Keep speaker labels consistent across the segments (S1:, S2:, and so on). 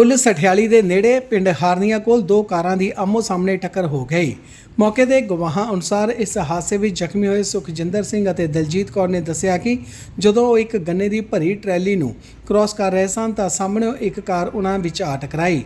S1: ਪੁਲ ਸਠਿਆਲੀ ਦੇ ਨੇੜੇ ਪਿੰਡ ਹਾਰਨੀਆਂ ਕੋਲ ਦੋ ਕਾਰਾਂ ਦੀ ਆਮੋ ਸਾਹਮਣੇ ਟੱਕਰ ਹੋ ਗਈ। ਮੌਕੇ ਦੇ ਗਵਾਹਾਂ ਅਨੁਸਾਰ ਇਸ ਹਾਦਸੇ ਵਿੱਚ ਜ਼ਖਮੀ ਹੋਏ ਸੁਖਜਿੰਦਰ ਸਿੰਘ ਅਤੇ ਦਲਜੀਤ ਕੌਰ ਨੇ ਦੱਸਿਆ ਕਿ ਜਦੋਂ ਉਹ ਇੱਕ ਗੰਨੇ ਦੀ ਭਰੀ ਟਰੈਲੀ ਨੂੰ ਕ੍ਰਾਸ ਕਰ ਰਹੇ ਸਨ ਤਾਂ ਸਾਹਮਣੇ ਇੱਕ ਕਾਰ ਉਹਨਾਂ ਵਿੱਚ ਆ ਟਕਰਾਈ।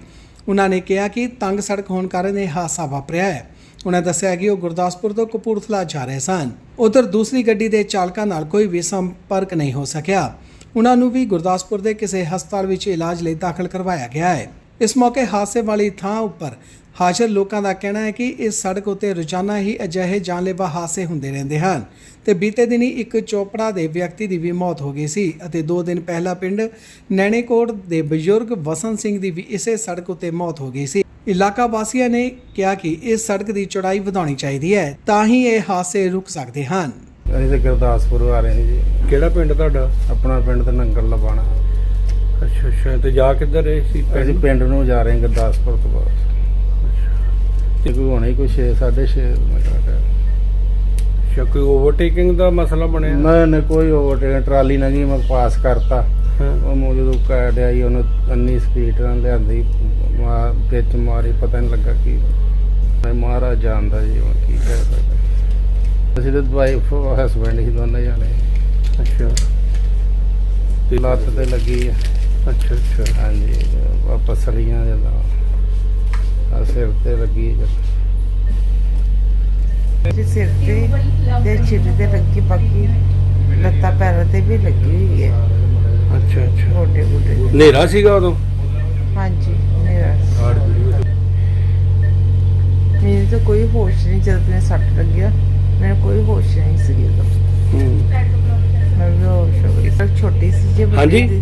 S1: ਉਹਨਾਂ ਨੇ ਕਿਹਾ ਕਿ ਤੰਗ ਸੜਕ ਹੋਣ ਕਾਰਨ ਇਹ ਹਾਦਸਾ ਵਾਪਰਿਆ ਹੈ। ਉਹਨਾਂ ਦੱਸਿਆ ਕਿ ਉਹ ਗੁਰਦਾਸਪੁਰ ਤੋਂ ਕਪੂਰਥਲਾ ਜਾ ਰਹੇ ਸਨ। ਉਧਰ ਦੂਸਰੀ ਗੱਡੀ ਦੇ ਚਾਲਕਾਂ ਨਾਲ ਕੋਈ ਵੀ ਸੰਪਰਕ ਨਹੀਂ ਹੋ ਸਕਿਆ। ਉਹਨਾਂ ਨੂੰ ਵੀ ਗੁਰਦਾਸਪੁਰ ਦੇ ਕਿਸੇ ਹਸਪਤਾਲ ਵਿੱਚ ਇਲਾਜ ਲਈ ਦਾਖਲ ਕਰਵਾਇਆ ਗਿਆ ਹੈ। ਇਸ ਮੌਕੇ ਹਾਦਸੇ ਵਾਲੀ ਥਾਂ ਉੱਪਰ ਹਾਜ਼ਰ ਲੋਕਾਂ ਦਾ ਕਹਿਣਾ ਹੈ ਕਿ ਇਸ ਸੜਕ ਉੱਤੇ ਰੋਜ਼ਾਨਾ ਹੀ ਅਜਿਹੇ ਜਾਨਲੇਵਾ ਹਾਦਸੇ ਹੁੰਦੇ ਰਹਿੰਦੇ ਹਨ ਤੇ ਬੀਤੇ ਦਿਨੀ ਇੱਕ ਚੋਪੜਾ ਦੇ ਵਿਅਕਤੀ ਦੀ ਵੀ ਮੌਤ ਹੋ ਗਈ ਸੀ ਅਤੇ 2 ਦਿਨ ਪਹਿਲਾਂ ਪਿੰਡ ਨੈਣੇਕੋਟ ਦੇ ਬਜ਼ੁਰਗ ਵਸੰਤ ਸਿੰਘ ਦੀ ਵੀ ਇਸੇ ਸੜਕ ਉੱਤੇ ਮੌਤ ਹੋ ਗਈ ਸੀ। ਇਲਾਕਾ ਵਾਸੀਆਂ ਨੇ ਕਿਹਾ ਕਿ ਇਸ ਸੜਕ ਦੀ ਚੌੜਾਈ ਵਧਾਉਣੀ ਚਾਹੀਦੀ ਹੈ ਤਾਂ ਹੀ ਇਹ ਹਾਦਸੇ ਰੁਕ ਸਕਦੇ ਹਨ।
S2: ਅਸੀਂ ਤੇ ਗੁਰਦਾਸਪੁਰ ਆ ਰਹੇ ਹਾਂ ਜੀ।
S3: ਕਿਹੜਾ ਪਿੰਡ ਤੁਹਾਡਾ?
S2: ਆਪਣਾ ਪਿੰਡ ਤੇ ਨੰਗਲ ਲਵਾਣਾ।
S3: ਅੱਛਾ ਅੱਛਾ ਤੇ ਜਾ ਕਿੱਧਰ ਰਹੇ ਸੀ ਪਿੰਡ?
S2: ਅਸੀਂ ਪਿੰਡ ਨੂੰ ਜਾ ਰਹੇ ਹਾਂ ਗੁਰਦਾਸਪੁਰ ਤੋਂ ਬਾਅਦ। ਤੇ ਕੋਈ ਹੋਣਾ ਹੀ ਕੋਈ 6 6.5 ਮੀਟਰ
S3: ਅੱਛਾ ਕੋਈ ਓਵਰਟੇਕਿੰਗ ਦਾ ਮਸਲਾ ਬਣਿਆ?
S2: ਨਾ ਨਾ ਕੋਈ ਓਵਰਟੇਕ ਟਰਾਲੀ ਲੰਗੀ ਮੈਂ ਪਾਸ ਕਰਤਾ।
S3: ਹਾਂ।
S2: ਉਹ ਮੋ ਜਦੋਂ ਕਾੜਿਆ ਹੀ ਉਹਨੂੰ ਅੰਨੀ ਸਪੀਡ ਨਾਲ ਲਿਆਂਦੀ ਮਾ ਵਿੱਚ ਮਾਰੀ ਪਤਾ ਨਹੀਂ ਲੱਗਾ ਕੀ। ਮੈਂ ਮਹਾਰਾਜ ਜਾਣਦਾ ਜੀ ਹੁਣ ਕੀ ਕਹਿ ਸਕਦਾ। ਅਸੀਂ ਤਾਂ ਵਾਈਫ ਹਸਬੈਂਡ ਹੀ ਦੋਨੇ ਜਾਣੇ।
S3: ਅੱਛਾ।
S2: ਤੇ ਲੱਤ ਤੇ ਲੱਗੀ ਆ।
S3: ਅੱਛਾ ਅੱਛਾ।
S2: ਹਾਂਜੀ ਵਾਪਸ ਸਲੀਆਂ ਜਦੋਂ ਆ ਸਿਰ ਤੇ ਲੱਗੀ ਜਦੋਂ।
S4: ਮੇਰੇ ਸਿਰ ਤੇ ਤੇ ਛਿੱਲ ਤੇ ਲੱਗੀ ਬਾਕੀ ਲੱਤਾਂ ਪੈਰਾਂ ਤੇ ਵੀ ਲੱਗੀ ਹੋਈ ਹੈ
S3: ਅੱਛਾ ਅੱਛਾ।
S4: ਗੋਡੇ ਗੋਡੇ
S3: ਹਨੇਰਾ ਸੀਗਾ ਉਦੋਂ?
S4: ਹਾਂਜੀ ਮੇਰਾ ਮੈਨੂੰ ਤਾਂ ਕੋਈ ਹੋਸ਼ ਨਹੀਂ ਜਦ ਮੈਨੂੰ ਸੱਟ ਲੱਗਿਆ ਮੈਨੂੰ ਕੋਈ ਹੋਸ਼ ਨਹੀਂ ਸੀ ਉਦੋਂ। ਜੇ ਵੱਡੀ
S3: ਹਾਂਜੀ?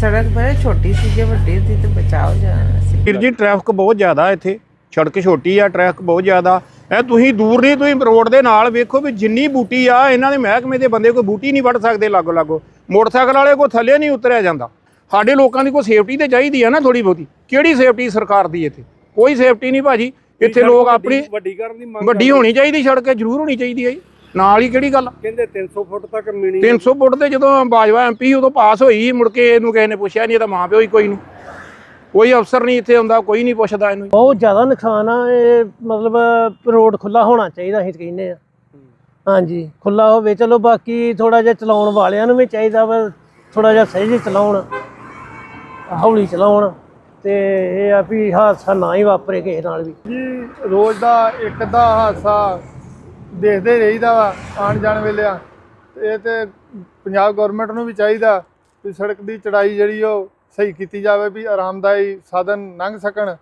S4: ਸੜਕ ਬੜੀ ਛੋਟੀ ਸੀ ਜੇ ਵੱਡੀ ਸੀ ਤੇ ਬਚਾਅ ਹੋ ਜਾਣਾ ਸੀ।
S5: ਵੀਰ ਜੀ ਟ੍ਰੈਫਿਕ ਬਹੁਤ ਜ਼ਿਆਦਾ ਇੱਥੇ। ਸੜਕ ਛੋਟੀ ਆ ਟ੍ਰੈਫਿਕ ਬਹੁਤ ਜ਼ਿਆਦਾ। ਐ ਤੁਸੀਂ ਦੂਰ ਨਹੀਂ ਤੁਸੀਂ ਰੋਡ ਦੇ ਨਾਲ ਵੇਖੋ ਵੀ ਜਿੰਨੀ ਬੂਟੀ ਆ ਇਹਨਾਂ ਦੇ ਮਹਿਕਮੇ ਦੇ ਬੰਦੇ ਕੋਈ ਬੂਟੀ ਨਹੀਂ ਵੱਢ ਸਕਦੇ ਲਾਗੋ ਲਾਗੋ। ਮੋਟਰਸਾਈਕਲ ਵਾਲੇ ਕੋ ਥੱਲੇ ਨਹੀਂ ਉਤਰਿਆ ਜਾਂਦਾ। ਸਾਡੇ ਲੋਕਾਂ ਦੀ ਕੋਈ ਸੇਫਟੀ ਤੇ ਚਾਹੀਦੀ ਆ ਨਾ ਥੋੜੀ ਬਹੁਤੀ। ਕਿਹੜੀ ਸੇਫਟੀ ਸਰਕਾਰ ਦੀ ਇੱਥੇ? ਕੋਈ ਸੇਫਟੀ ਨਹੀਂ ਭਾਜੀ। ਇੱਥੇ ਲੋਕ ਆਪਣੀ
S3: ਵੱਡੀ ਕਰਨ ਦੀ ਮੰਗ
S5: ਵੱਡੀ ਹੋਣੀ ਚਾਹੀਦੀ ਸੜਕ ਜ਼ਰੂਰ ਹੋਣੀ ਚਾਹੀਦੀ ਹੈ ਜੀ। ਨਾਲ ਹੀ ਕਿਹੜੀ ਗੱਲ?
S3: ਕਹਿੰਦੇ 300 ਫੁੱਟ ਤੱਕ ਮਿਣੀ
S5: 300 ਫੁੱਟ ਤੇ ਜਦੋਂ ਬਾਜਵਾ ਐਮਪੀ ਉਦੋਂ ਪਾਸ ਹੋਈ ਮੁੜ ਕੇ ਇਹਨੂੰ ਕਿਸੇ ਨੇ ਪੁੱਛਿਆ ਨਹੀਂ ਇਹਦਾ ਮਾਂ ਪਿਓ ਹੀ ਕੋਈ ਨਹੀਂ ਕੋਈ ਅਫਸਰ ਨਹੀਂ ਇੱਥੇ ਹੁੰਦਾ ਕੋਈ ਨਹੀਂ ਪੁੱਛਦਾ ਇਹਨੂੰ।
S6: ਬਹੁਤ ਜ਼ਿਆਦਾ ਨੁਕਸਾਨ ਆ ਇਹ ਮਤਲਬ ਰੋਡ ਖੁੱਲਾ ਹੋਣਾ ਚਾਹੀਦਾ ਅਸੀਂ ਕਹਿੰਦੇ ਆ। ਹਾਂਜੀ ਖੁੱਲਾ ਹੋਵੇ ਚਲੋ ਬਾਕੀ ਥੋੜਾ ਜਿਹਾ ਚਲਾਉਣ ਵਾਲਿਆਂ ਨੂੰ ਵੀ ਚਾਹੀਦਾ ਵਾ ਥੋੜਾ ਜਿਹਾ ਸਹੀ ਜਿਹਾ ਚਲਾਉਣ ਹੌਲੀ ਚਲਾਉਣ ਤੇ ਇਹ ਆ ਵੀ ਹਾਦਸਾ ਨਾ ਹੀ ਵਾਪਰੇ ਕਿਸੇ ਨਾਲ ਵੀ।
S7: ਜੀ ਰੋਜ਼ ਦਾ ਇੱਕ ਅੱਧਾ ਹਾਦਸਾ ਦੇਖਦੇ ਰਹੀਦਾ ਵਾ ਆਣ ਜਾਣ ਵੇਲੇ ਆ। ਇਹ ਤੇ ਪੰਜਾਬ ਗਵਰਨਮੈਂਟ ਨੂੰ ਵੀ ਚਾਹੀਦਾ ਵੀ ਸੜਕ ਦੀ ਚੜਾਈ ਜਿਹੜੀ ਉਹ ਸਹੀ ਕੀਤੀ ਜਾਵੇ, ਵੀ ਆਰਾਮਦਾਈ ਸਾਧਨ ਲੰਘ ਸਕਣ।